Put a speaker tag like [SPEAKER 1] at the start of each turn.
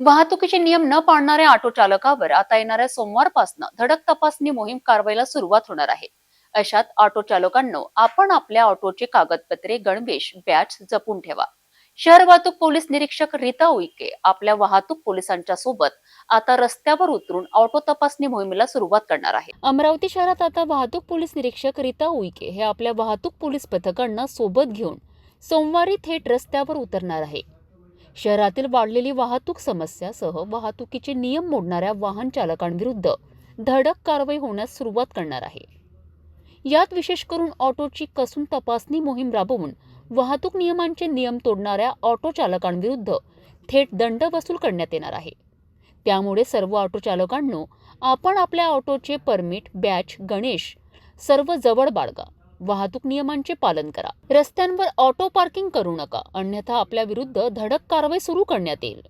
[SPEAKER 1] वाहतुकीचे नियम न पाळणाऱ्या ऑटो चालकावर आता येणाऱ्या सोमवारपासून धडक तपासणी मोहीम कारवाईला सुरुवात होणार आहे. अशात ऑटो चालकांनो आपण आपल्या ऑटोचे कागदपत्रे गणवेश बॅच जपून ठेवा. शहर वाहतूक पोलीस निरीक्षक रीता उईके आपल्या वाहतूक पोलिसांच्या सोबत आता रस्त्यावर उतरून ऑटो तपासणी मोहिमेला सुरुवात करणार आहे. अमरावती शहरात आता वाहतूक पोलीस निरीक्षक रीता उईके हे आपल्या वाहतूक पोलीस पथकांना सोबत घेऊन सोमवारी थेट रस्त्यावर उतरणार आहे. शहरातील वाढलेली वाहतूक समस्यासह वाहतुकीचे नियम मोडणाऱ्या वाहन चालकांविरुद्ध धडक कारवाई होण्यास सुरुवात करणार आहे. यात विशेष करून ऑटोची कसून तपासणी मोहीम राबवून वाहतूक नियमांचे नियम तोडणाऱ्या ऑटो चालकांविरुद्ध थेट दंड वसूल करण्यात येणार आहे. त्यामुळे सर्व ऑटो चालकांनो आपण आपल्या ऑटोचे परमिट बॅच गणेश सर्व जवळ बाळगा. वाहतूक नियमांचे पालन करा. रस्त्यांवर ऑटो पार्किंग करू नका. अन्यथा आपल्या विरुद्ध धडक कारवाई सुरू करण्यात येईल.